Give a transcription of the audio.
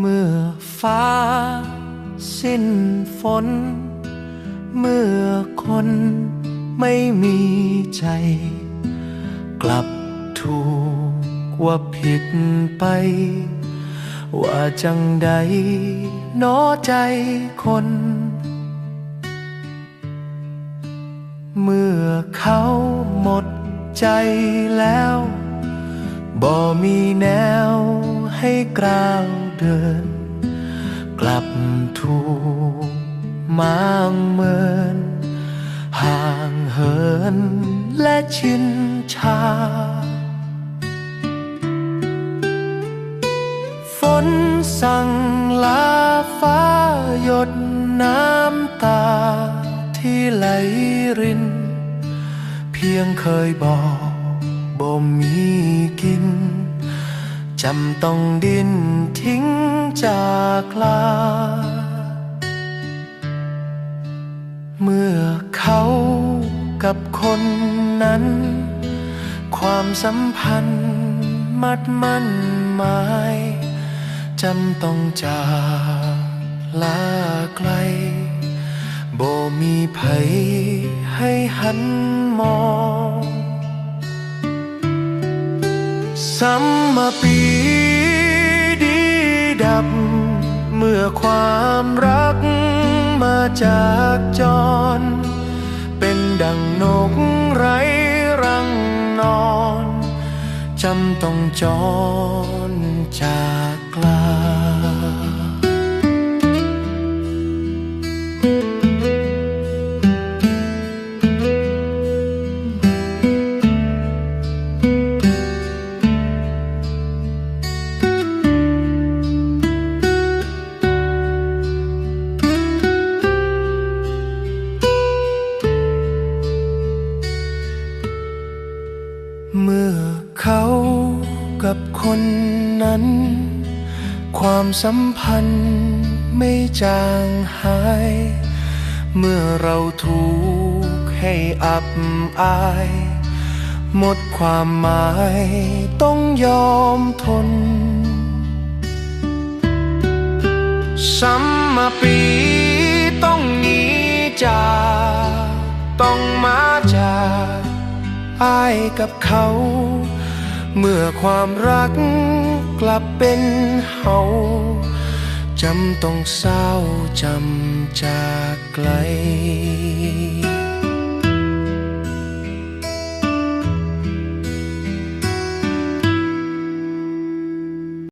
เมื่อฟ้าสิ้นฝน เมื่อคนไม่มีใจ กลับถูกว่าผิดไป ว่าจังใดหนอใจคน เมื่อเขาหมดใจแล้ว บ่มีแนวให้กล้าว เดิน กลับถูกมางเมิน ห่างเหินและชินชา ฝนสั่งลาฟ้าหยดน้ำตาที่ไหลริน เพียงเคยบอกบ่มีกิน จำต้องดินทิ้งจากลา เมื่อเขากับคนนั้น ความสัมพันธ์มัดมั่นหมายจำต้องจากลาไกลบ่มีไผให้หันมอง สัมมาปีดีดับ เมื่อความรักมาจากจร เป็นดังนกไร้รังนอน จำต้องจรจาก เมื่อเขากับคนนั้น ความสัมพันธ์ไม่จางหาย เมื่อเราถูกให้อับอาย หมดความหมายต้องยอมทนสัม อายกับเขา เมื่อความรักกลับเป็นเฮาจำต้องเศร้าจำจากไกล